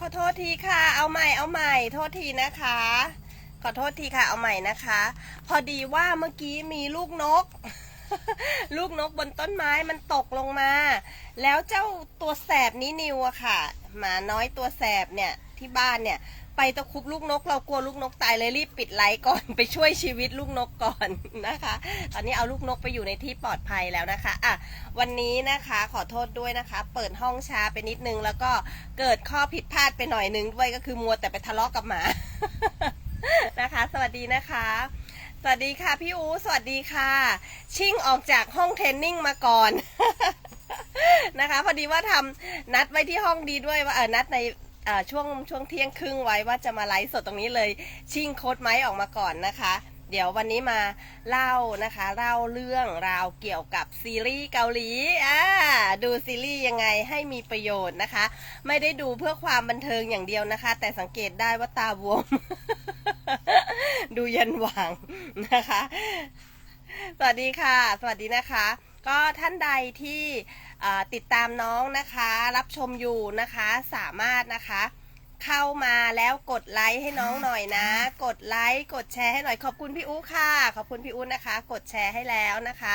ขอโทษทีค่ะ เอาใหม่เอาใหม่ โทษทีนะคะ ขอโทษทีค่ะเอาใหม่นะคะ พอดีว่าเมื่อกี้มีลูกนก ลูกนกบนต้นไม้มันตกลงมา แล้วเจ้าตัวแสบนี้นิวอะค่ะ หมาน้อยตัวแสบเนี่ยที่บ้านเนี่ย ไปตะคุบลูกนก เรากลัวลูกนกตายเลยรีบปิดไลท์ก่อน ไปช่วยชีวิตลูกนกก่อนนะคะ ตอนนี้เอาลูกนกไปอยู่ในที่ปลอดภัยแล้วนะคะอะวันนี้นะคะขอโทษด้วยนะคะ เปิดห้องช้าไปนิดนึง แล้วก็เกิดข้อผิดพลาดไปหน่อยนึงด้วยก็คือมัวแต่ไปทะเลาะกับหมานะคะ สวัสดีนะคะสวัสดีค่ะพี่อูสวัสดีค่ะ ชิ่งออกจากห้องเทรนนิ่งมาก่อนนะคะ พอดีว่าทำนัดไว้ที่ห้องดีด้วยว่าเออนัดใน ช่วงช่วงเที่ยงครึ่งไว้ว่าจะมาไลฟ์สดตรงนี้เลยชิ่งโค้ดไม้ออกมาก่อนนะคะ เดี๋ยววันนี้มาเล่านะคะเล่าเรื่องราวเกี่ยวกับซีรีส์เกาหลีอ่าดูซีรีส์ยังไงให้มีประโยชน์นะคะ ไม่ได้ดูเพื่อความบันเทิงอย่างเดียวนะคะ แต่สังเกตได้ว่าตาบวม ดูยันหว่างนะคะ สวัสดีค่ะ สวัสดีนะคะ ก็ท่านใดที่ ติดตามน้องนะคะ รับชมอยู่นะคะสามารถนะคะ เข้ามาแล้วกดไลค์ให้น้องหน่อยนะ กดไลค์กดแชร์ให้หน่อยขอบคุณพี่อู้ค่ะ ขอบคุณพี่อู้นะคะ กดแชร์ให้แล้วนะคะ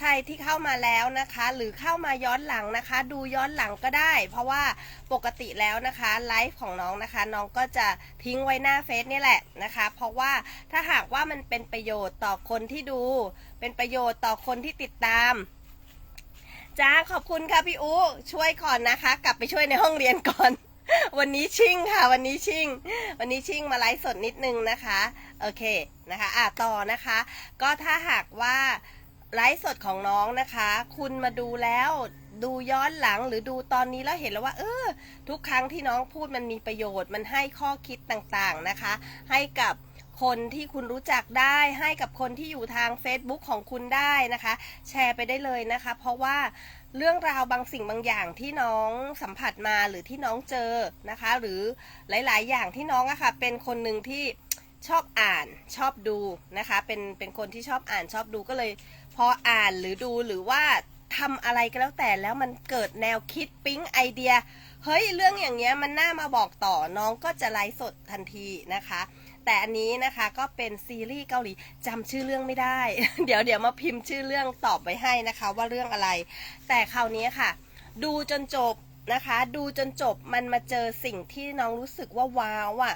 ใครที่เข้ามาแล้วนะคะ หรือเข้ามาย้อนหลังนะคะ ดูย้อนหลังก็ได้ เพราะว่าปกติแล้วนะคะไลฟ์ของน้องนะคะ น้องก็จะทิ้งไว้หน้าเฟซนี่แหละนะคะ เพราะว่าถ้าหากว่ามันเป็นประโยชน์ต่อคนที่ดู เป็นประโยชน์ต่อคนที่ติดตาม จ้าขอบคุณค่ะพี่อูช่วยก่อนนะคะ กลับไปช่วยในห้องเรียนก่อน วันนี้ชิ่งค่ะ วันนี้ชิ่ง วันนี้ชิ่งมาไลฟ์สดนิดนึงนะคะโอเคนะคะอะต่อนะคะ ก็ถ้าหากว่าไลฟ์สดของน้องนะคะ คุณมาดูแล้วดูย้อนหลังหรือดูตอนนี้แล้วเห็นแล้วว่า เออ ทุกครั้งที่น้องพูดมันมีประโยชน์ มันให้ข้อคิดต่างๆนะคะ ให้กับ คนที่คุณรู้จักได้ให้กับคนที่อยู่ทาง Facebook ของคุณได้นะคะ แชร์ไปได้เลยนะคะ เพราะว่าเรื่องราวบางสิ่งบางอย่างที่น้องสัมผัสมาหรือที่น้องเจอนะคะ หรือหลาย ๆ อย่างที่น้องอะค่ะเป็นคนหนึ่งที่ชอบอ่านชอบดูนะคะ เป็นเป็นคนที่ชอบอ่านชอบดูก็เลย พออ่านหรือดูหรือว่าทำอะไรก็แล้วแต่แล้วมันเกิดแนวคิดปิ๊งไอเดีย เฮ้ยเรื่องอย่างเงี้ยมันน่ามาบอกต่อน้องก็จะไลฟ์สดทันทีนะคะ แต่อันนี้นะคะก็เป็นซีรีส์เกาหลีจำชื่อเรื่องไม่ได้ เดี๋ยวเดี๋ยวมาพิมพ์ชื่อเรื่องตอบไว้ให้นะคะ ว่าเรื่องอะไร แต่คราวนี้ค่ะ ดูจนจบนะคะ ดูจนจบมันมาเจอสิ่งที่น้องรู้สึกว่าว้าวอะ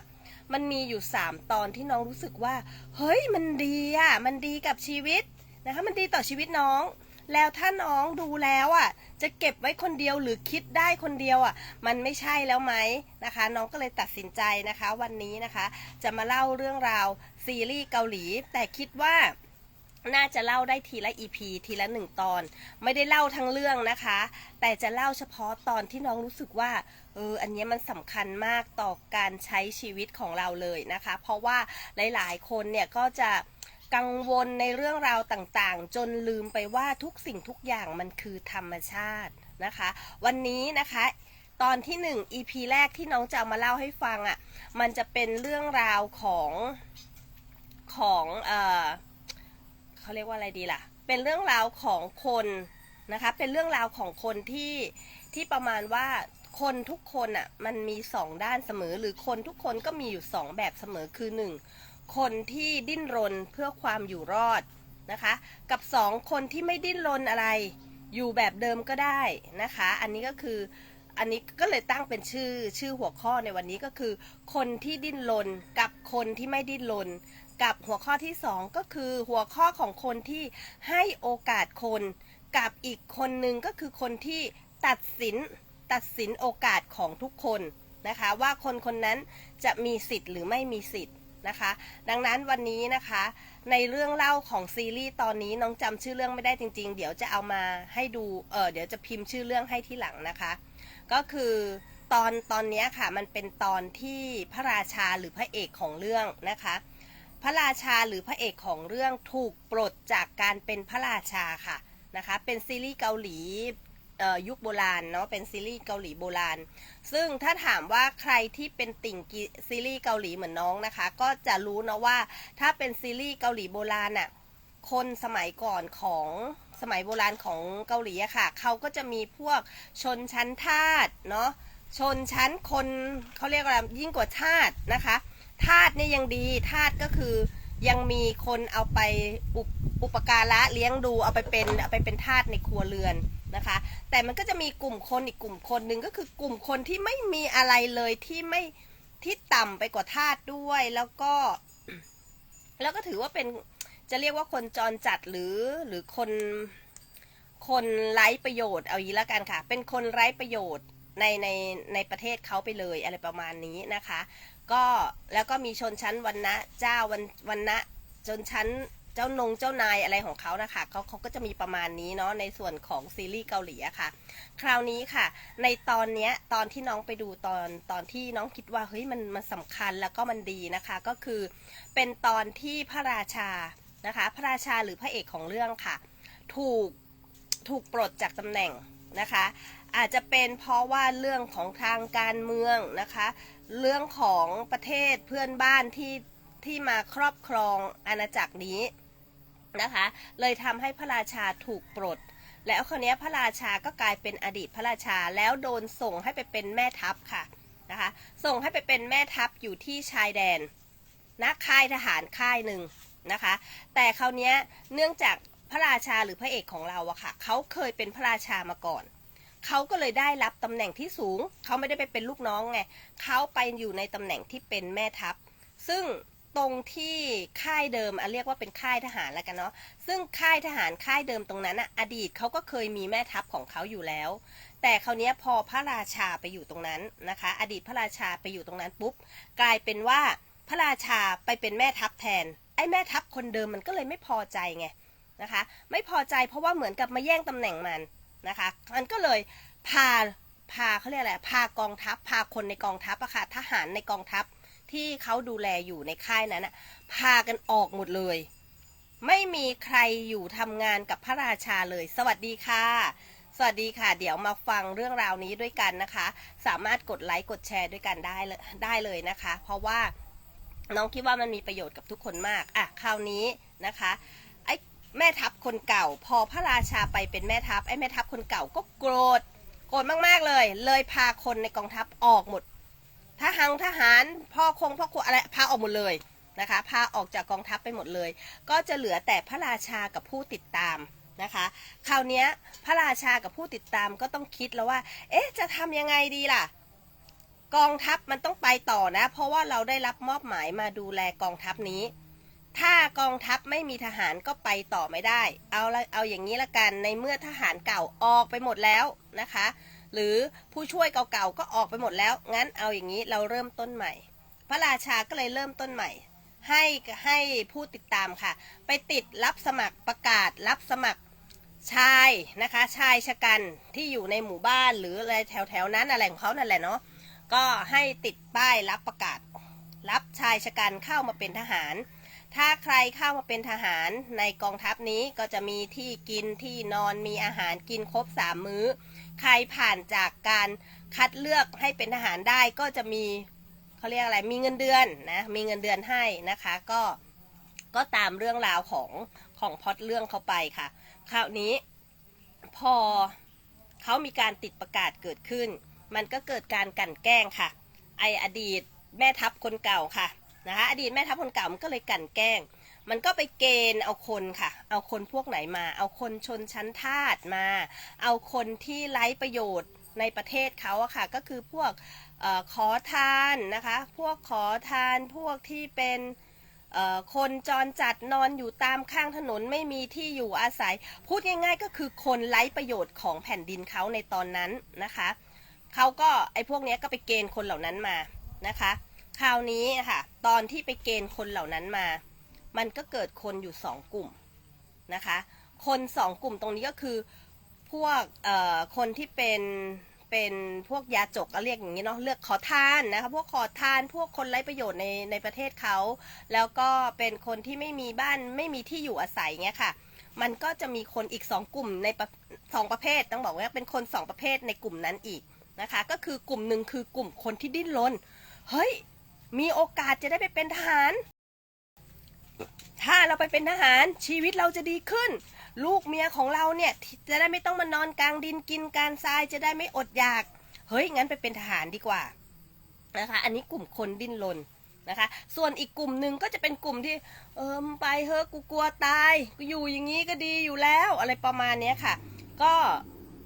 มันมีอยู่สามตอนที่น้องรู้สึกว่า เฮ้ยมันดีอะมันดีกับชีวิตนะคะ มันดีต่อชีวิตน้อง แล้วถ้าน้องดูแล้วอะ จะเก็บไว้คนเดียวหรือคิดได้คนเดียวอะ มันไม่ใช่แล้วไหมนะคะ น้องก็เลยตัดสินใจนะคะ วันนี้นะคะ จะมาเล่าเรื่องราวซีรีส์เกาหลี แต่คิดว่าน่าจะเล่าได้ทีละ EP ทีละหนึ่งตอน ไม่ได้เล่าทั้งเรื่องนะคะ แต่จะเล่าเฉพาะตอนที่น้องรู้สึกว่า เออ อันนี้มันสำคัญมากต่อการใช้ชีวิตของเราเลยนะคะ เพราะว่าหลายๆ คนเนี่ยก็จะ กังวลในเรื่องราวต่างๆ จนลืมไปว่าทุกสิ่งทุกอย่างมันคือธรรมชาตินะคะ วันนี้นะคะตอนที่หนึ่ง EP แรกที่น้องจะมาเล่าให้ฟังอะ่ะ มันจะเป็นเรื่องราวของของเออเขาเรียกว่าอะไรดีล่ะ เป็นเรื่องราวของคนนะคะ เป็นเรื่องราวของคนที่ที่ประมาณว่าคนทุกคนอะมันมีสองด้านเสมอ หรือคนทุกคนก็มีอยู่สองแบบเสมอคือหนึ่ง คนที่ดิ้นรนเพื่อความอยู่รอดนะคะ กับสองคนที่ไม่ดิ้นรนอะไร อยู่แบบเดิมก็ได้นะคะ อันนี้ก็คืออันนี้ก็เลยตั้งเป็นชื่อชื่อหัวข้อในวันนี้ก็คือ คนที่ดิ้นรนกับคนที่ไม่ดิ้นรนกับหัวข้อที่สองก็คือหัวข้อของคนที่ให้โอกาสคน กับอีกคนหนึ่งก็คือคนที่ตัดสินตัดสินโอกาสของทุกคนนะคะ ว่าคนคนนั้นจะมีสิทธิ์หรือไม่มีสิทธิ์ นะคะ ดังนั้นวันนี้นะคะ ในเรื่องเล่าของซีรีส์ตอนนี้น้องจำชื่อเรื่องไม่ได้จริง ๆ เดี๋ยวจะเอามาให้ดู เออเดี๋ยวจะพิมพ์ชื่อเรื่องให้ที่หลังนะคะ ก็คือตอนตอนนี้ค่ะมันเป็นตอนที่พระราชาหรือพระเอกของเรื่องนะคะ พระราชาหรือพระเอกของเรื่องถูกปลดจากการเป็นพระราชาค่ะนะคะ เป็นซีรีส์เกาหลี ยุคโบราณเนาะเป็นซีรีส์เกาหลีโบราณ ซึ่งถ้าถามว่าใครที่เป็นติ่งซีรีส์เกาหลีเหมือนน้องนะคะ ก็จะรู้นะว่าถ้าเป็นซีรีส์เกาหลีโบราณน่ะคนสมัยก่อนของสมัยโบราณของเกาหลีอะค่ะเขาก็จะมีพวกชนชั้นทาสเนาะชนชั้นคนเขาเรียกว่ายิ่งกว่าทาสนะคะทาสเนี่ยยังดีทาสก็คือยังมีคนเอาไปอุปอุปการะเลี้ยงดูเอาไปเป็นเอาไปเป็นทาสในครัวเรือน นะคะ แต่มันก็จะมีกลุ่มคนอีกกลุ่มคนหนึ่งก็คือกลุ่มคนที่ไม่มีอะไรเลยที่ไม่ที่ต่ำไปกว่าทาสด้วยแล้วก็ แล้วก็ถือว่าเป็นจะเรียกว่าคนจรจัดหรือหรือคนคนไร้ประโยชน์เอาอย่างนี้ละกันค่ะ เป็นคนไร้ประโยชน์ในในในประเทศเขาไปเลยอะไรประมาณนี้นะคะ ก็แล้วก็มีชนชั้นวันนะเจ้าวันวันนะชนชั้น จ้านงเจ้านายอะไรของเขานะคะเขาเขาก็จะมีประมาณนี้เนาะในส่วนของซีรีส์เกาหลีอะค่ะ คราวนี้ค่ะ ในตอนเนี้ยตอนที่น้องไปดูตอนตอนที่น้องคิดว่าเฮ้ยมันมันสำคัญแล้วก็มันดีนะคะ ก็คือเป็นตอนที่พระราชานะคะ พระราชาหรือพระเอกของเรื่องค่ะ ถูกถูกปลดจากตำแหน่งนะคะ อาจจะเป็นเพราะว่าเรื่องของทางการเมืองนะคะ เรื่องของประเทศเพื่อนบ้านที่ที่มาครอบครองอาณาจักรนี้ นะคะ เลยทำให้พระราชาถูกปลด แล้วคนนี้พระราชาก็กลายเป็นอดีตพระราชาแล้วโดนส่งให้ไปเป็นแม่ทัพค่ะนะคะ ส่งให้ไปเป็นแม่ทัพอยู่ที่ชายแดนณค่ายทหารค่ายหนึ่งนะคะ แต่คราวนี้เนื่องจากพระราชาหรือพระเอกของเราอะค่ะเขาเคยเป็นพระราชามาก่อนเขาก็เลยได้รับตำแหน่งที่สูง เขาไม่ได้ไปเป็นลูกน้องไงเขาไปอยู่ในตำแหน่งที่เป็นแม่ทัพ ซึ่ง ตรงที่ค่ายเดิมอะเรียกว่าเป็นค่ายทหารแล้วกันเนาะซึ่งค่ายทหารค่ายเดิมตรงนั้นอะอดีตเขาก็เคยมีแม่ทัพของเขาอยู่แล้ว แต่คราวนี้พอพระราชาไปอยู่ตรงนั้นนะคะ อดีตพระราชาไปอยู่ตรงนั้นปุ๊บกลายเป็นว่าพระราชาไปเป็นแม่ทัพแทนไอ้แม่ทัพคนเดิมมันก็เลยไม่พอใจไงนะคะ ไม่พอใจเพราะว่าเหมือนกับมาแย่งตำแหน่งมันนะคะ มันก็เลยพาพาเขาเรียกอะไรพากองทัพพาคนในกองทัพอะค่ะทหารในกองทัพ ที่เขาดูแลอยู่ในค่ายนั้นอะพากันออกหมดเลย ไม่มีใครอยู่ทำงานกับพระราชาเลย สวัสดีค่ะ สวัสดีค่ะ เดี๋ยวมาฟังเรื่องราวนี้ด้วยกันนะคะ สามารถกดไลค์กดแชร์ด้วยกันได้เลยได้เลยนะคะ เพราะว่าน้องคิดว่ามันมีประโยชน์กับทุกคนมาก อะ คราวนี้นะคะไอ้แม่ทัพคนเก่า พอพระราชาไปเป็นแม่ทัพไอ้แม่ทัพคนเก่าก็โกรธโกรธมากๆเลย เลยพาคนในกองทัพออกหมด ทหารทหารพ่อคงพ่อครัวอะไรพาออกหมดเลยนะคะพาออกจากกองทัพไปหมดเลย ก็จะเหลือแต่พระราชากับผู้ติดตามนะคะคราวนี้พระราชากับผู้ติดตามก็ต้องคิดแล้วว่า เอ๊ะจะทำยังไงดีล่ะ กองทัพมันต้องไปต่อนะ เพราะว่าเราได้รับมอบหมายมาดูแลกองทัพนี้ ถ้ากองทัพไม่มีทหารก็ไปต่อไม่ได้ เอาละเอาอย่างนี้ละกันในเมื่อทหารเก่าออกไปหมดแล้วนะคะ หรือผู้ช่วยเก่าๆก็ออกไปหมดแล้ว งั้นเอาอย่างนี้เราเริ่มต้นใหม่ พระราชาก็เลยเริ่มต้นใหม่ ให้ให้ผู้ติดตามค่ะ ไปติดรับสมัครประกาศรับสมัครชายนะคะ ชายชะกันที่อยู่ในหมู่บ้านหรืออะไรแถวๆนั้นอะไรของเขานั่นแหละเนาะก็ให้ติดป้ายรับประกาศ รับชายชะกันเข้ามาเป็นทหาร ถ้าใครเข้ามาเป็นทหารในกองทัพนี้ก็จะมีที่กินที่นอนมีอาหารกินครบสามมื้อ ใครผ่านจากการคัดเลือกให้เป็นทหารได้ก็จะมีเขาเรียกอะไรมีเงินเดือนนะมีเงินเดือนให้นะคะก็ก็ตามเรื่องราวของของพอดเรื่องเขาไปค่ะ คราวนี้พอเขามีการติดประกาศเกิดขึ้น มันก็เกิดการกันแกล้งค่ะ ไออดีตแม่ทัพคนเก่าค่ะนะคะอดีตแม่ทัพคนเก่ามันก็เลยกันแกล้ง มันก็ไปเกณฑ์เอาคนค่ะ เอาคนพวกไหนมา เอาคนชนชั้นทาสมา เอาคนที่ไร้ประโยชน์ในประเทศเขาอะค่ะ ก็คือพวกออขอทานนะคะ พวกขอทานพวกที่เป็นเอ่อคนจรจัดนอนอยู่ตามข้างถนนไม่มีที่อยู่อาศัย พูดง่ายๆก็คือคนไร้ประโยชน์ของแผ่นดินเขาในตอนนั้นนะคะเขาก็ไอ้พวกนี้ก็ไปเกณฑ์คนเหล่านั้นมานะคะ คราวนี้ค่ะ ตอนที่ไปเกณฑ์คนเหล่านั้นมา มันก็เกิดคนอยู่สองกลุ่มนะคะ คนสองกลุ่มตรงนี้ก็คือพวกคนที่เป็นเป็นพวกยาจกก็เรียกอย่างนี้เนาะเลือกขอทานนะคะพวกขอทานพวกคนไร้ประโยชน์ในในประเทศเขา แล้วก็เป็นคนที่ไม่มีบ้านไม่มีที่อยู่อาศัยเงี้ยค่ะ มันก็จะมีคนอีกสองกลุ่มในสองประเภทต้องบอกว่าเป็นคนสองประเภทในกลุ่มนั้นอีกนะคะ ก็คือกลุ่มหนึ่งคือกลุ่มคนที่ดิ้นรนเฮ้ยมีโอกาสจะได้ไปเป็นทหาร ถ้าเราไปเป็นทหารชีวิตเราจะดีขึ้น ลูกเมียของเราเนี่ยจะได้ไม่ต้องมานอนกลางดินกินการทรายจะได้ไม่อดอยาก เฮ้ยงั้นไปเป็นทหารดีกว่านะคะ อันนี้กลุ่มคนดิ้นรนนะคะ ส่วนอีกกลุ่มหนึ่งก็จะเป็นกลุ่มที่เออมไปเฮ้ยกูกลัวตายกูอยู่อย่างนี้ก็ดีอยู่แล้ว อะไรประมาณนี้ค่ะ ก็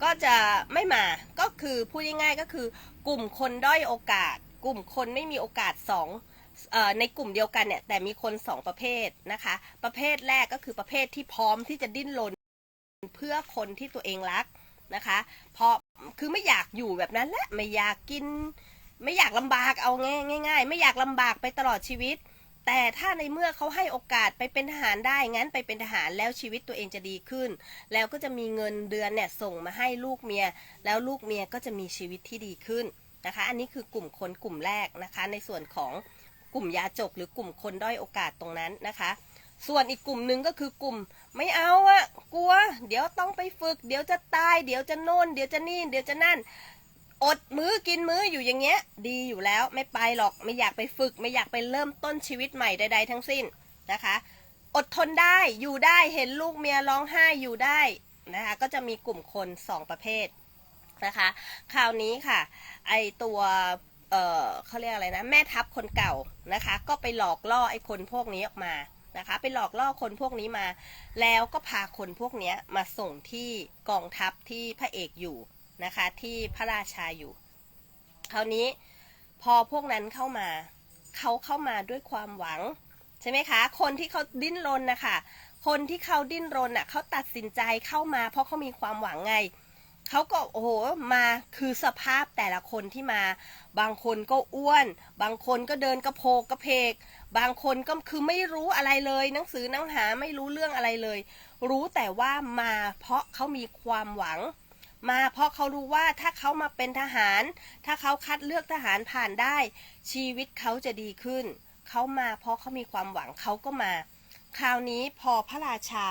ก็จะไม่มาก็คือพูดง่ายๆก็คือกลุ่มคนด้อยโอกาส กลุ่มคนไม่มีโอกาสสอง ในกลุ่มเดียวกันเนี่ยแต่มีคนสองประเภทนะคะ ประเภทแรกก็คือประเภทที่พร้อมที่จะดิ้นรนเพื่อคนที่ตัวเองรักนะคะเพราะคือไม่อยากอยู่แบบนั้นแหละไม่อยากกิน ไม่อยากลำบากเอาง่ายง่าย ๆ ไม่อยากลำบากไปตลอดชีวิต แต่ถ้าในเมื่อเขาให้โอกาสไปเป็นทหารได้งั้นไปเป็นทหารแล้วชีวิตตัวเองจะดีขึ้น แล้วก็จะมีเงินเดือนเนี่ยส่งมาให้ลูกเมีย แล้วลูกเมียก็จะมีชีวิตที่ดีขึ้นนะคะ อันนี้คือกลุ่มคนกลุ่มแรกนะคะในส่วนของ กลุ่มยาจกหรือกลุ่มคนด้อยโอกาสตรงนั้นนะคะ ส่วนอีกกลุ่มหนึ่งก็คือกลุ่มไม่เอาอะกลัว เดี๋ยวต้องไปฝึก เดี๋ยวจะตาย เดี๋ยวจะโน่น เดี๋ยวจะนี่ เดี๋ยวจะนั่น อดมื้อกินมื้ออยู่อย่างเงี้ย ดีอยู่แล้วไม่ไปหรอกไม่อยากไปฝึก ไม่อยากไปเริ่มต้นชีวิตใหม่ใดๆทั้งสิ้นนะคะ อดทนได้อยู่ได้เห็นลูกเมียร้องไห้อยู่ได้นะคะก็จะมีกลุ่มคนสองประเภทนะคะ คราวนี้ค่ะ ไอตัว เออเขาเรียกอะไรนะ แม่ทัพคนเก่านะคะ ก็ไปหลอกล่อไอ้คนพวกนี้ออกมานะคะ ไปหลอกล่อคนพวกนี้มา แล้วก็พาคนพวกนี้มาส่งที่กองทัพที่พระเอกอยู่นะคะ ที่พระราชาอยู่ คราวนี้พอพวกนั้นเข้ามาเขาเข้ามาด้วยความหวังใช่ไหมคะ คนที่เขาดิ้นรนนะคะคนที่เขาดิ้นรนอะเขาตัดสินใจเข้ามา เพราะเขามีความหวังไง เขาก็โอ้โหมาคือสภาพแต่ละคนที่มา บางคนก็อ้วน บางคนก็เดินกระโพกกระเพก บางคนก็คือไม่รู้อะไรเลย หนังสือหนังหาไม่รู้เรื่องอะไรเลย รู้แต่ว่ามาเพราะเขามีความหวัง มาเพราะเขารู้ว่าถ้าเขามาเป็นทหาร ถ้าเขาคัดเลือกทหารผ่านได้ ชีวิตเขาจะดีขึ้น เขามาเพราะเขามีความหวังเขาก็มา คราวนี้พอพระราชา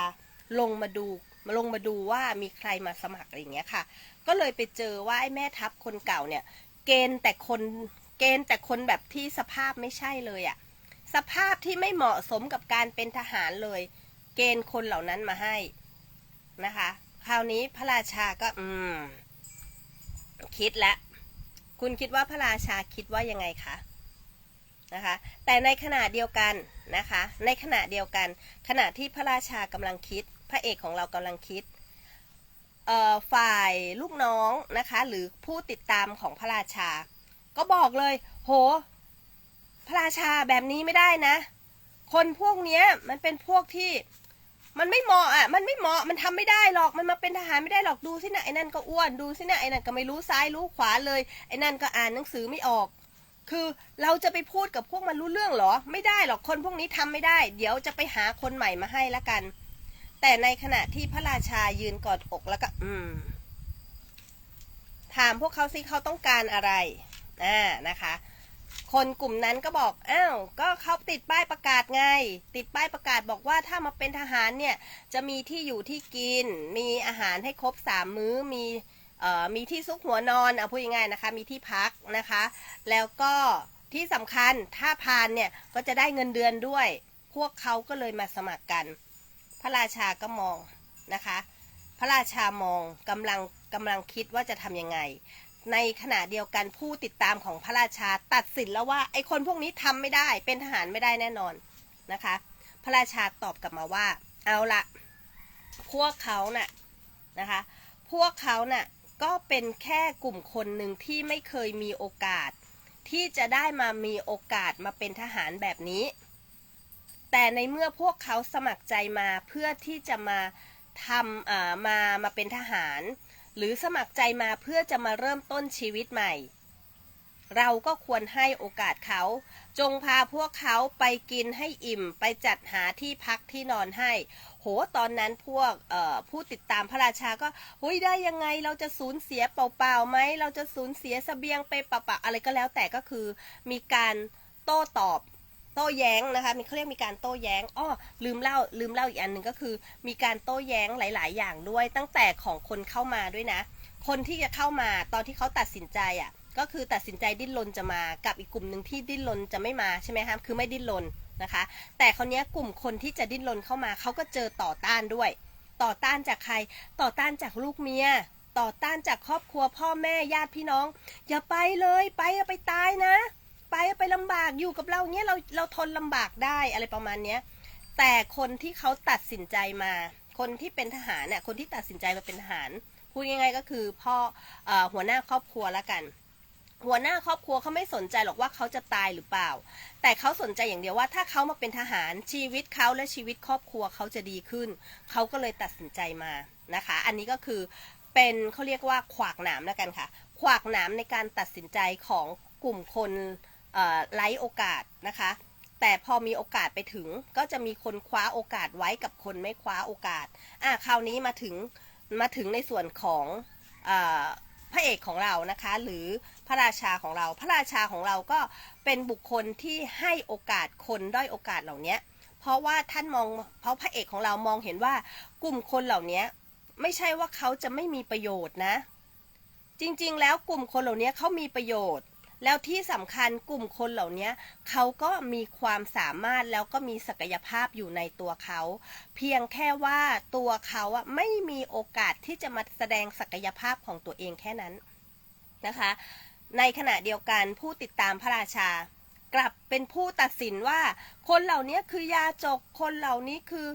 ลงมาดู มาลงมาดูว่ามีใครมาสมัครอะไรอย่างเงี้ยค่ะ ก็เลยไปเจอว่าไอ้แม่ทัพคนเก่าเนี่ย เกณฑ์แต่คนเกณฑ์แต่คนแบบที่สภาพไม่ใช่เลยอะสภาพที่ไม่เหมาะสมกับการเป็นทหารเลย เกณฑ์คนเหล่านั้นมาให้นะคะ คราวนี้พระราชาก็อืม คิดแล้วคุณคิดว่าพระราชาคิดว่ายังไงคะนะคะ แต่ในขณะเดียวกันนะคะ ในขณะเดียวกัน ขณะที่พระราชากำลังคิด พระเอกของเรากำลังคิดฝ่ายลูกน้องนะคะ หรือผู้ติดตามของพระราชา ก็บอกเลย โห พระราชาแบบนี้ไม่ได้นะ คนพวกเนี้ยมันเป็นพวกที่มันไม่เหมาะอะ มันไม่เหมาะ มันทำไม่ได้หรอก มันมาเป็นทหารไม่ได้หรอก ดูสินะไอ้นั่นก็อ้วน ดูสินะไอ้นั่นก็ไม่รู้ซ้ายรู้ขวาเลย ไอ้นั่นก็อ่านหนังสือไม่ออก คือเราจะไปพูดกับพวกมันรู้เรื่องหรอ ไม่ได้หรอก คนพวกนี้ทำไม่ได้ เดี๋ยวจะไปหาคนใหม่มาให้ละกัน แต่ในขณะที่พระราชายืนกอดอกแล้วก็ อืม ถามพวกเขาสิเขาต้องการอะไรอ่านะคะ คนกลุ่มนั้นก็บอกอ้าวก็เขาติดป้ายประกาศไง ติดป้ายประกาศบอกว่าถ้ามาเป็นทหารเนี่ย จะมีที่อยู่ที่กิน มีอาหารให้ครบสามมื้อมีเอ่อมีที่ซุกหัวนอนเอาพูดง่ายๆนะคะ มีที่พักนะคะ แล้วก็ที่สำคัญถ้าผ่านเนี่ยก็จะได้เงินเดือนด้วย พวกเขาก็เลยมาสมัครกัน พระราชาก็มองนะคะ พระราชามองกำลังกำลังคิดว่าจะทำยังไง ในขณะเดียวกันผู้ติดตามของพระราชาตัดสินแล้วว่าไอ้คนพวกนี้ทำไม่ได้ เป็นทหารไม่ได้แน่นอนนะคะ พระราชาตอบกลับมาว่า เอาละพวกเขาน่ะนะคะ พวกเขาน่ะก็เป็นแค่กลุ่มคนหนึ่งที่ไม่เคยมีโอกาส ที่จะได้มามีโอกาสมาเป็นทหารแบบนี้ แต่ในเมื่อพวกเขาสมัครใจมาเพื่อที่จะมาทำอ่ามามาเป็นทหาร หรือสมัครใจมาเพื่อจะมาเริ่มต้นชีวิตใหม่ เราก็ควรให้โอกาสเขา จงพาพวกเขาไปกินให้อิ่ม ไปจัดหาที่พักที่นอนให้ โหตอนนั้นพวกผู้ติดตามพระราชาก็เฮ้ยได้ยังไงเราจะสูญเสียเปล่าๆไหมเราจะสูญเสียเสบียงไปเปล่าๆอะไรก็แล้วแต่ก็คือ มีการโต้ตอบ โต้แย้งนะคะมีเขาเรียกมีการโต้แย้งอ้อลืมเล่าลืมเล่าอีกอันหนึ่งก็คือ มีการโต้แย้งหลาย ๆ อย่างด้วย ตั้งแต่ของคนเข้ามาด้วยนะ คนที่จะเข้ามาตอนที่เขาตัดสินใจอะก็คือตัดสินใจดิ้นรนจะมากับอีกกลุ่มหนึ่งที่ดิ้นรนจะไม่มาใช่ไหมคะคือไม่ดิ้นรนนะคะ แต่คราวนี้กลุ่มคนที่จะดิ้นรนเข้ามาเขาก็เจอต่อต้านด้วย ต่อต้านจากใคร ต่อต้านจากลูกเมียต่อต้านจากครอบครัวพ่อแม่ญาติพี่น้อง อย่าไปเลยไปไปตายนะ ไปอาไปลำบากอยู่กับเราเนี้ยเราเราทนลำบากได้อะไรประมาณเนี้ย แต่คนที่เขาตัดสินใจมา คนที่เป็นทหารเนี่ยคนที่ตัดสินใจมาเป็นทหารพูดง่ายๆก็คือพ่ออหัวหน้าครอบครัวละกัน หัวหน้าครอบครัวเขาไม่สนใจหรอกว่าเขาจะตายหรือเปล่า แต่เขาสนใจอย่างเดียวว่าถ้าเขามาเป็นทหารชีวิตเขาและชีวิตครอบครัวเขาจะดีขึ้น เขาก็เลยตัดสินใจมานะคะ อันนี้ก็คือเป็นเขาเรียกว่าขวากหนามแล้วกันค่ะ ขวากหนามในการตัดสินใจของกลุ่มคน ไร้โอกาสนะคะ แต่พอมีโอกาสไปถึงก็จะมีคนคว้าโอกาสไว้กับคนไม่คว้าโอกาสอะคราวนี้มาถึงมาถึงในส่วนของออพระเอกของเรานะคะ หรือพระราชาของเรา พระราชาของเราก็เป็นบุคคลที่ให้โอกาสคนด้อยโอกาสเหล่านี้เพราะว่าท่านมองเพราะพระเอกของเรามองเห็นว่ากลุ่มคนเหล่านี้ไม่ใช่ว่าเขาจะไม่มีประโยชน์นะ จริงๆ แล้วกลุ่มคนเหล่านี้เขามีประโยชน์ แล้วที่สำคัญกลุ่มคนเหล่านี้เขาก็มีความสามารถแล้วก็มีศักยภาพอยู่ในตัวเขา เพียงแค่ว่าตัวเขาอะไม่มีโอกาสที่จะมาแสดงศักยภาพของตัวเองแค่นั้นนะคะ ในขณะเดียวกันผู้ติดตามพระราชากลับเป็นผู้ตัดสินว่า คนเหล่านี้คือยาจกคนเหล่านี้คือ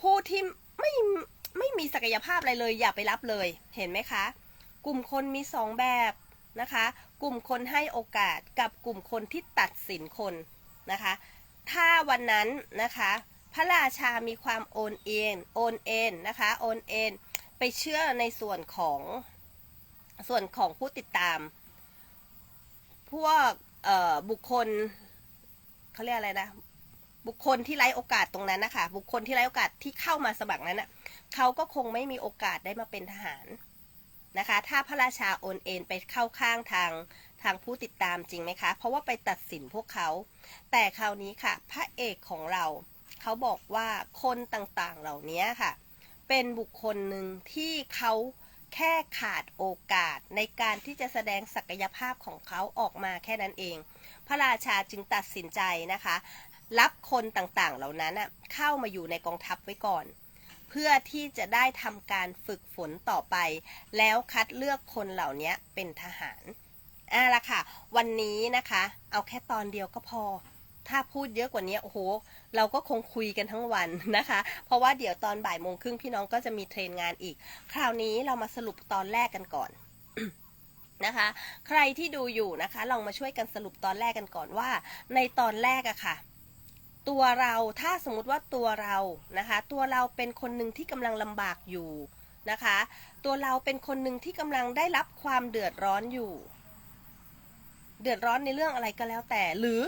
ผู้ที่ไม่ไม่มีศักยภาพอะไรเลยอย่าไปรับเลย เห็นไหมคะ กลุ่มคนมีสองแบบ นะคะ กลุ่มคนให้โอกาสกับกลุ่มคนที่ตัดสินคนนะคะ ถ้าวันนั้นนะคะ พระราชามีความโอนเอ็นโอนเอ็นนะคะโอนเอ็นไปเชื่อในส่วนของส่วนของผู้ติดตาม พวกบุคคลเขาเรียกอะไรนะบุคคลที่ไร้โอกาสตรงนั้นนะคะบุคคลที่ไร้โอกาสที่เข้ามาสมัครนั้นน่ะเขาก็คงไม่มีโอกาสได้มาเป็นทหาร นะคะ ถ้าพระราชาโอนเอ็นไปเข้าข้างทางทางผู้ติดตามจริงไหมคะ เพราะว่าไปตัดสินพวกเขา แต่คราวนี้ค่ะ พระเอกของเรา เขาบอกว่าคนต่างๆเหล่านี้ค่ะ เป็นบุคคลหนึ่งที่เขาแค่ขาดโอกาสในการที่จะแสดงศักยภาพของเขาออกมาแค่นั้นเอง พระราชาจึงตัดสินใจนะคะ รับคนต่างๆเหล่านั้นเข้ามาอยู่ในกองทัพไว้ก่อน เพื่อที่จะได้ทำการฝึกฝนต่อไป แล้วคัดเลือกคนเหล่านี้เป็นทหารอะละค่ะ วันนี้นะคะ เอาแค่ตอนเดียวก็พอ ถ้าพูดเยอะกว่านี้โอ้โห เราก็คงคุยกันทั้งวันนะคะ เพราะว่าเดี๋ยวตอนบ่ายโมงครึ่งพี่น้องก็จะมีเทรนงานอีก คราวนี้เรามาสรุปตอนแรกกันก่อนนะคะ ใครที่ดูอยู่นะคะ ลองมาช่วยกันสรุปตอนแรกกันก่อนว่า ในตอนแรกอะค่ะ ตัวเราถ้าสมมุติว่าตัวเรานะคะ ตัวเราเป็นคนหนึ่งที่กำลังลำบากอยู่นะคะ ตัวเราเป็นคนหนึ่งที่กำลังได้รับความเดือดร้อนอยู่ เดือดร้อนในเรื่องอะไรก็แล้วแต่ หรือ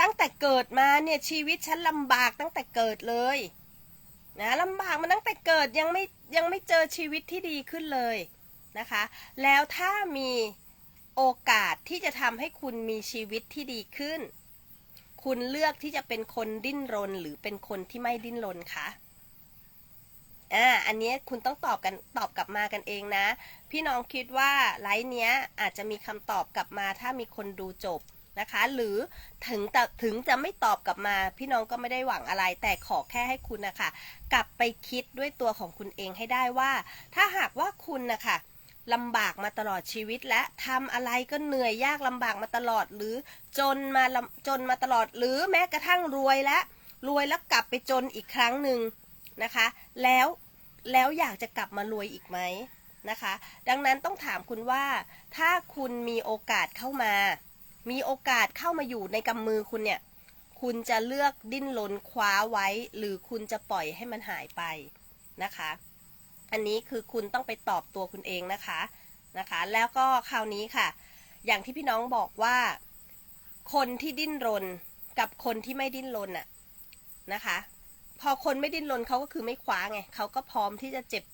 ตั้งแต่เกิดมาเนี่ยชีวิตฉันลำบากตั้งแต่เกิดเลยนะลำบากมาตั้งแต่เกิดยังไม่ยังไม่เจอชีวิตที่ดีขึ้นเลยนะคะ แล้วถ้ามีโอกาสที่จะทำให้คุณมีชีวิตที่ดีขึ้น คุณเลือกที่จะเป็นคนดิ้นรนหรือเป็นคนที่ไม่ดิ้นรนคะ อ่า อันนี้คุณต้องตอบกันตอบกลับมากันเองนะ พี่น้องคิดว่าไลฟ์เนี้ยอาจจะมีคำตอบกลับมาถ้ามีคนดูจบนะคะ หรือถึงแต่ถึงจะไม่ตอบกลับมา พี่น้องก็ไม่ได้หวังอะไร แต่ขอแค่ให้คุณนะคะกลับไปคิดด้วยตัวของคุณเองให้ได้ว่า ถ้าหากว่าคุณนะคะ ลำบากมาตลอดชีวิตและทำอะไรก็เหนื่อยยากลำบากมาตลอดหรือจนมาลำจนมาตลอดหรือแม้กระทั่งรวยและรวยแล้วกลับไปจนอีกครั้งหนึ่งนะคะ แล้วแล้วอยากจะกลับมารวยอีกไหมนะคะ ดังนั้นต้องถามคุณว่า ถ้าคุณมีโอกาสเข้ามา มีโอกาสเข้ามาอยู่ในกำมือคุณเนี่ย คุณจะเลือกดิ้นรนคว้าไว้ หรือคุณจะปล่อยให้มันหายไปนะคะ อันนี้คือคุณต้องไปตอบตัวคุณเองนะคะนะคะ แล้วก็คราวนี้ค่ะ อย่างที่พี่น้องบอกว่า คนที่ดิ้นรนกับคนที่ไม่ดิ้นรนน่ะนะคะ พอคนไม่ดิ้นรนเขาก็คือไม่คว้าไงเขาก็พร้อมที่จะเจ็บ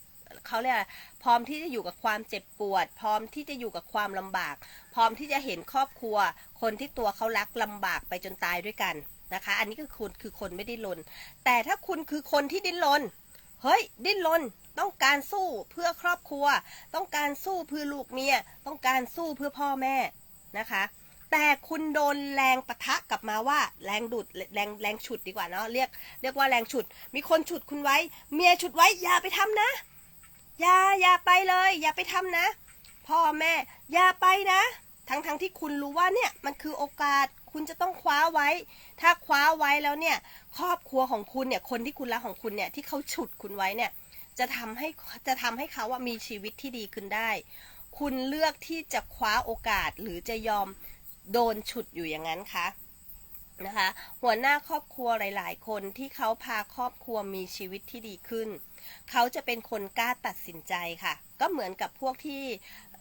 เขาเรียกพร้อมที่จะอยู่กับความเจ็บปวด พร้อมที่จะอยู่กับความลำบาก พร้อมที่จะเห็นครอบครัว คนที่ตัวเขารักลำบากไปจนตายด้วยกันนะคะ อันนี้คือคุณคือคนไม่ดิ้นรนแต่ถ้าคุณคือคนที่ดิ้นรนเฮ้ย ดิ้นรน ต้องการสู้เพื่อครอบครัว ต้องการสู้เพื่อลูกเมีย ต้องการสู้เพื่อพ่อแม่นะคะ แต่คุณโดนแรงปะทะกลับมาว่า แรงดูดแรงแรงฉุดดีกว่าเนาะเรียกเรียกว่าแรงฉุด มีคนฉุดคุณไว้ เมียฉุดไว้อย่าไปทำนะ อย่าอย่าไปเลย อย่าไปทำนะ พ่อแม่อย่าไปนะ ทั้งทั้งที่คุณรู้ว่าเนี่ยมันคือโอกาสคุณจะต้องคว้าไว้ ถ้าคว้าไว้แล้วเนี่ย ครอบครัวของคุณเนี่ย คนที่คุณรักของคุณเนี่ย ที่เขาฉุดคุณไว้เนี่ย จะทำให้จะทำให้เขาว่ามีชีวิตที่ดีขึ้นได้ คุณเลือกที่จะคว้าโอกาสหรือจะยอมโดนฉุดอยู่อย่างนั้นคะนะคะหัวหน้าครอบครัวหลาย ๆ คนที่เขาพาครอบครัวมีชีวิตที่ดีขึ้น เขาจะเป็นคนกล้าตัดสินใจค่ะ ก็เหมือนกับพวกที่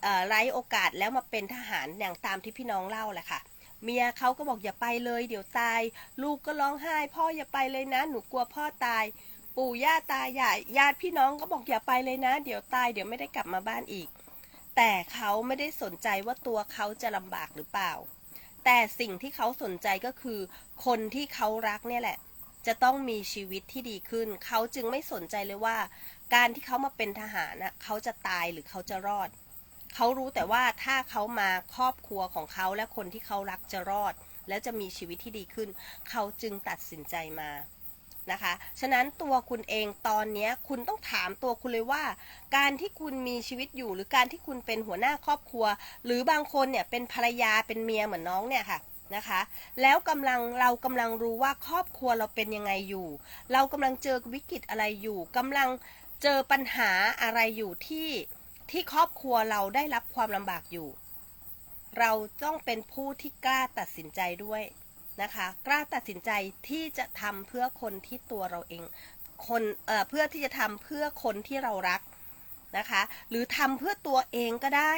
เอ่อไร้โอกาสแล้วมาเป็นทหารอย่างตามที่พี่น้องเล่าแหละค่ะ เมียเขาก็บอกอย่าไปเลย เดี๋ยวตาย ลูกก็ร้องไห้ พ่ออย่าไปเลยนะ หนูกลัวพ่อตาย ปู่ย่าตายายญาติพี่น้องก็บอกอย่าไปเลยนะ เดี๋ยวตายเดี๋ยวไม่ได้กลับมาบ้านอีก แต่เขาไม่ได้สนใจว่าตัวเขาจะลำบากหรือเปล่า แต่สิ่งที่เขาสนใจก็คือ คนที่เขารักเนี่ยแหละ จะต้องมีชีวิตที่ดีขึ้น เขาจึงไม่สนใจเลยว่า การที่เขามาเป็นทหารน่ะเขาจะตายหรือเขาจะรอด เขารู้แต่ว่าถ้าเขามาครอบครัวของเขาและคนที่เขารักจะรอด และจะมีชีวิตที่ดีขึ้น เขาจึงตัดสินใจมา นะคะ ฉะนั้นตัวคุณเองตอนนี้คุณต้องถามตัวคุณเลยว่า การที่คุณมีชีวิตอยู่ หรือการที่คุณเป็นหัวหน้าครอบครัว หรือบางคนเนี่ยเป็นภรรยาเป็นเมียเหมือนน้องเนี่ยค่ะนะคะแล้วกำลังเรากำลังรู้ว่าครอบครัวเราเป็นยังไงอยู่ เรากำลังเจอวิกฤตอะไรอยู่กำลังเจอปัญหาอะไรอยู่ที่ที่ครอบครัวเราได้รับความลำบากอยู่ เราต้องเป็นผู้ที่กล้าตัดสินใจด้วย นะคะ กล้าตัดสินใจที่จะทำเพื่อคนที่ตัวเราเอง คนเอ่อเพื่อที่จะทำเพื่อคนที่เรารักนะคะ หรือทำเพื่อตัวเองก็ได้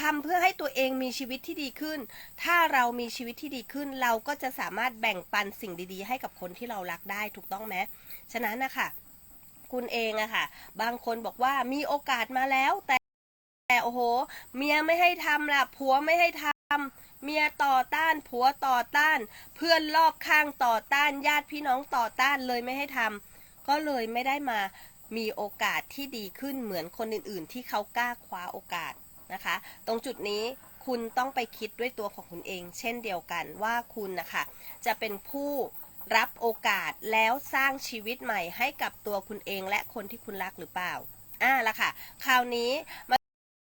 ทำเพื่อให้ตัวเองมีชีวิตที่ดีขึ้น ถ้าเรามีชีวิตที่ดีขึ้น เราก็จะสามารถแบ่งปันสิ่งดีๆ ให้กับคนที่เรารักได้ถูกต้องไหมฉะนั้นนะคะคุณเองอะค่ะ บางคนบอกว่ามีโอกาสมาแล้วแต่แต่โอ้โห เมียไม่ให้ทำล่ะผัวไม่ให้ทำ เมียต่อต้าน ผัวต่อต้าน เพื่อนรอบข้างต่อต้าน ญาติพี่น้องต่อต้านเลยไม่ให้ทำก็เลยไม่ได้มามีโอกาสที่ดีขึ้นเหมือนคนอื่น ๆ ที่เขากล้าคว้าโอกาสนะคะ ตรงจุดนี้คุณต้องไปคิดด้วยตัวของคุณเอง เช่นเดียวกันว่าคุณนะคะจะเป็นผู้รับโอกาสแล้วสร้างชีวิตใหม่ให้กับตัวคุณเองและคนที่คุณรักหรือเปล่าอ่าละค่ะ คราวนี้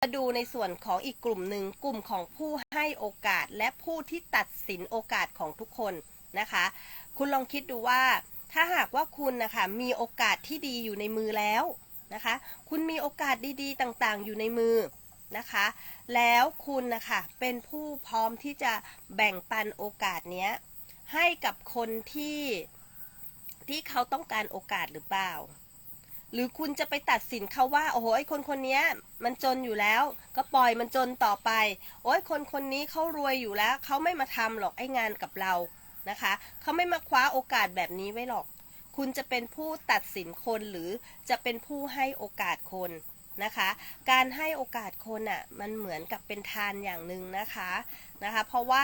มามาดูในส่วนของอีกกลุ่มหนึ่งกลุ่มของผู้ให้โอกาสและผู้ที่ตัดสินโอกาสของทุกคนนะคะ คุณลองคิดดูว่า ถ้าหากว่าคุณนะคะมีโอกาสที่ดีอยู่ในมือแล้วนะคะ คุณมีโอกาสดีๆ ต่างๆ อยู่ในมือนะคะ แล้วคุณนะคะเป็นผู้พร้อมที่จะแบ่งปันโอกาสเนี้ยให้กับคนที่ที่เขาต้องการโอกาสหรือเปล่า หรือคุณจะไปตัดสินเขาว่า โอ้โหไอ้คนคนนี้มันจนอยู่แล้ว ก็ปล่อยมันจนต่อไป โอ้ยคนคนนี้เขารวยอยู่แล้ว เขาไม่มาทำหรอกไอ้งานกับเรานะคะเขาไม่มาคว้าโอกาสแบบนี้ไว้หรอก คุณจะเป็นผู้ตัดสินคนหรือจะเป็นผู้ให้โอกาสคนนะคะ การให้โอกาสคนอะมันเหมือนกับเป็นทานอย่างหนึ่งนะคะนะคะ เพราะว่า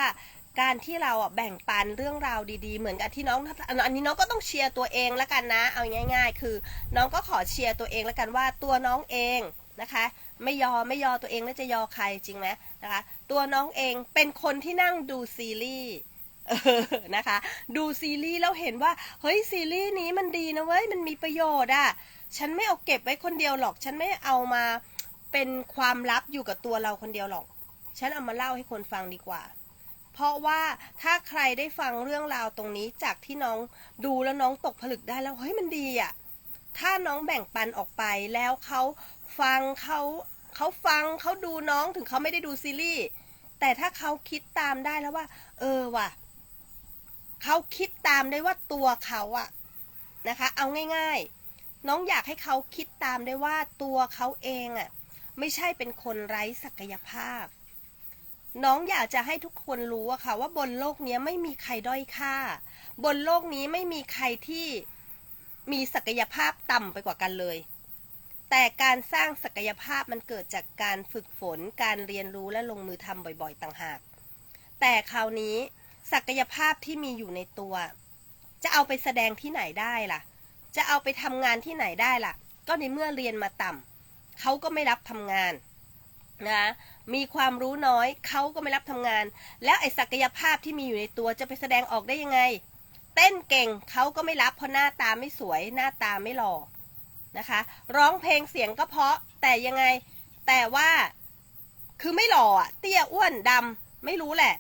การที่เราอะแบ่งปันเรื่องราวดีๆ เหมือนกับที่น้องอันนี้น้องก็ต้องเชียร์ตัวเองล้วกันนะ เอาง่าย ๆ คือน้องก็ขอเชียร์ตัวเองล้วกันว่าตัวน้องเองนะคะ ไม่ยอไม่ยอตัวเองแล้วจะยอใครจริงไหมนะคะ ตัวน้องเองเป็นคนที่นั่งดูซีรีส์นะคะ ดูซีรีส์แล้วเห็นว่าเฮ้ยซีรีส์นี้มันดีนะเว้ยมันมีประโยชน์อะฉันไม่เอาเก็บไว้คนเดียวหรอก ฉันไม่เอามาเป็นความลับอยู่กับตัวเราคนเดียวหรอก ฉันเอามาเล่าให้คนฟังดีกว่า เพราะว่าถ้าใครได้ฟังเรื่องราวตรงนี้จากที่น้องดูแล้วน้องตกผลึกได้แล้วเฮ้ยมันดีอะถ้าน้องแบ่งปันออกไปแล้วเขาฟังเขาเขาฟังเขาดูน้องถึงเขาไม่ได้ดูซีรีส์แต่ถ้าเขาคิดตามได้แล้วว่า เออว่ะเขาคิดตามได้ว่าตัวเขาอะนะคะ เอาง่าย ๆ น้องอยากให้เขาคิดตามได้ว่าตัวเขาเองอะไม่ใช่เป็นคนไร้ศักยภาพ น้องอยากจะให้ทุกคนรู้อะค่ะ ว่าบนโลกนี้ไม่มีใครด้อยค่า บนโลกนี้ไม่มีใครที่มีศักยภาพต่ำไปกว่ากันเลย แต่การสร้างศักยภาพมันเกิดจากการฝึกฝน การเรียนรู้และลงมือทำบ่อยๆ ต่างหาก แต่คราวนี้ศักยภาพที่มีอยู่ในตัว จะเอาไปแสดงที่ไหนได้ล่ะ จะเอาไปทำงานที่ไหนได้ล่ะ ก็ในเมื่อเรียนมาต่ำเขาก็ไม่รับทำงานนะ มีความรู้น้อยเขาก็ไม่รับทำงาน แล้วไอ้ศักยภาพที่มีอยู่ในตัวจะไปแสดงออกได้ยังไง เต้นเก่งเขาก็ไม่รับเพราะหน้าตาไม่สวย หน้าตาไม่หล่อนะคะ ร้องเพลงเสียงก็เพราะแต่ยังไงแต่ว่าคือไม่หล่ออะเตี้ยอ้วนดำไม่รู้แหละ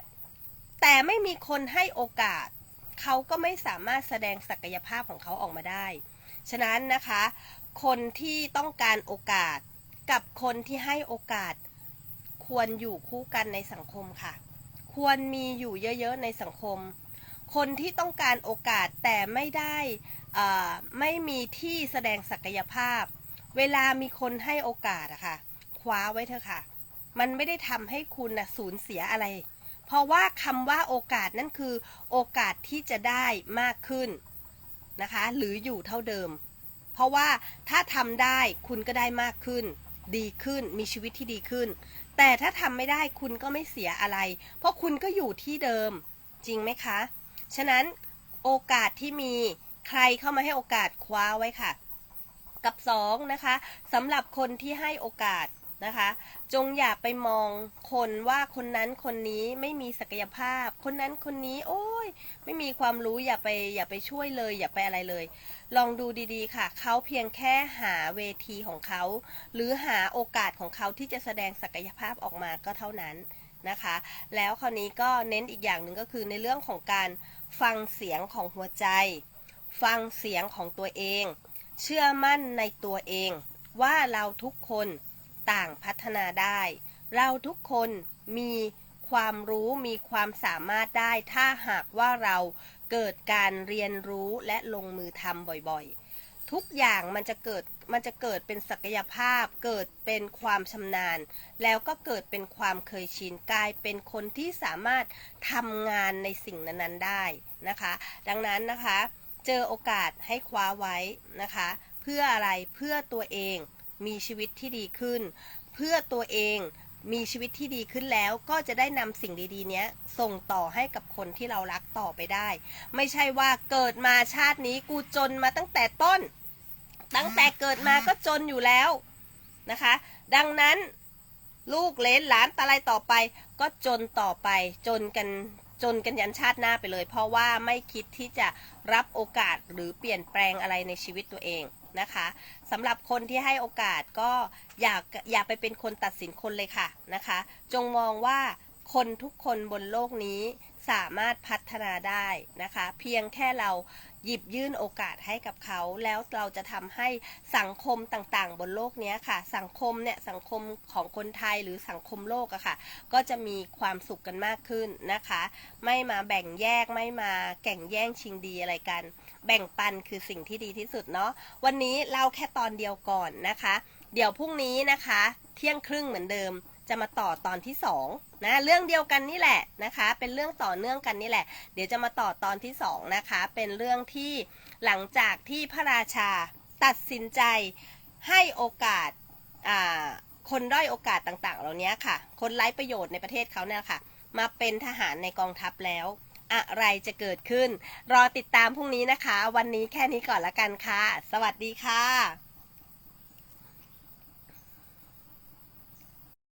แต่ไม่มีคนให้โอกาสเขาก็ไม่สามารถแสดงศักยภาพของเขาออกมาได้ ฉะนั้นนะคะ คนที่ต้องการโอกาสกับคนที่ให้โอกาส ควรอยู่คู่กันในสังคมค่ะ ควรมีอยู่เยอะๆในสังคม คนที่ต้องการโอกาสแต่ไม่ได้ไม่มีที่แสดงศักยภาพ เวลามีคนให้โอกาสอะค่ะ คว้าไว้เถอะค่ะ มันไม่ได้ทำให้คุณนะสูญเสียอะไร เพราะว่าคำว่าโอกาสนั่นคือ โอกาสที่จะได้มากขึ้นนะคะ หรืออยู่เท่าเดิม เพราะว่าถ้าทำได้คุณก็ได้มากขึ้น ดีขึ้นมีชีวิตที่ดีขึ้น แต่ถ้าทำไม่ได้คุณก็ไม่เสียอะไร เพราะคุณก็อยู่ที่เดิมจริงไหมคะ ฉะนั้นโอกาสที่มีใครเข้ามาให้โอกาสคว้าไว้ค่ะ กับสองนะคะสำหรับคนที่ให้โอกาสนะคะ จงอย่าไปมองคนว่าคนนั้นคนนี้ไม่มีศักยภาพ คนนั้นคนนี้ โอ้ย ไม่มีความรู้อย่าไปอย่าไปช่วยเลย อย่าไปอะไรเลย ลองดูดีๆค่ะ เขาเพียงแค่หาเวทีของเขา หรือหาโอกาสของเขาที่จะแสดงศักยภาพออกมาก็เท่านั้นนะคะ แล้วคราวนี้ก็เน้นอีกอย่างหนึ่งก็คือในเรื่องของการฟังเสียงของหัวใจ ฟังเสียงของตัวเอง เชื่อมั่นในตัวเอง ว่าเราทุกคนต่างพัฒนาได้ เราทุกคนมีความรู้มีความสามารถได้ ถ้าหากว่าเรา เกิดการเรียนรู้และลงมือทำบ่อยๆ ทุกอย่างมันจะเกิดมันจะเกิดเป็นศักยภาพ เกิดเป็นความชำนาญ แล้วก็เกิดเป็นความเคยชินกลายเป็นคนที่สามารถทำงานในสิ่งนั้นๆได้นะคะ ดังนั้นนะคะ เจอโอกาสให้คว้าไว้นะคะ เพื่ออะไรเพื่อตัวเองมีชีวิตที่ดีขึ้น เพื่อตัวเอง มีชีวิตที่ดีขึ้นแล้วก็จะได้นำสิ่งดีๆ เนี้ย ส่งต่อให้กับคนที่เรารักต่อไปได้ ไม่ใช่ว่าเกิดมาชาตินี้กูจนมาตั้งแต่ต้น ตั้งแต่เกิดมาก็จนอยู่แล้วนะคะ ดังนั้นลูกเลนหลานตะไรต่อไป ก็จนต่อไปจนกันจนกันยันชาติหน้าไปเลย เพราะว่าไม่คิดที่จะรับโอกาสหรือเปลี่ยนแปลงอะไรในชีวิตตัวเอง นะคะสำหรับคนที่ให้โอกาสก็อย่าอย่าไปเป็นคนตัดสินคนเลยค่ะนะคะ จงมองว่าคนทุกคนบนโลกนี้สามารถพัฒนาได้นะคะ เพียงแค่เราหยิบยื่นโอกาสให้กับเขา แล้วเราจะทำให้สังคมต่างๆ บนโลกนี้ค่ะ สังคมเนี่ยสังคมของคนไทยหรือสังคมโลกอะค่ะ ก็จะมีความสุขกันมากขึ้นนะคะ ไม่มาแบ่งแยกไม่มาแก่งแย่งชิงดีอะไรกัน แบ่งปันคือสิ่งที่ดีที่สุดเนาะวันนี้เล่าแค่ตอนเดียวก่อนนะคะ เดี๋ยวพรุ่งนี้นะคะ เที่ยงครึ่งเหมือนเดิมจะมาต่อตอนที่สองนะเรื่องเดียวกันนี่แหละนะคะ เป็นเรื่องต่อเนื่องกันนี่แหละ เดี๋ยวจะมาต่อตอนที่สองนะคะ เป็นเรื่องที่หลังจากที่พระราชาตัดสินใจให้โอกาสคนด้อยโอกาสต่างๆ เหล่านี้ค่ะ คนไร้ประโยชน์ในประเทศเขาเนี่ยค่ะ มาเป็นทหารในกองทัพแล้ว อะไรจะเกิดขึ้น รอติดตามพรุ่งนี้นะคะ วันนี้แค่นี้ก่อนละกันค่ะ สวัสดีค่ะ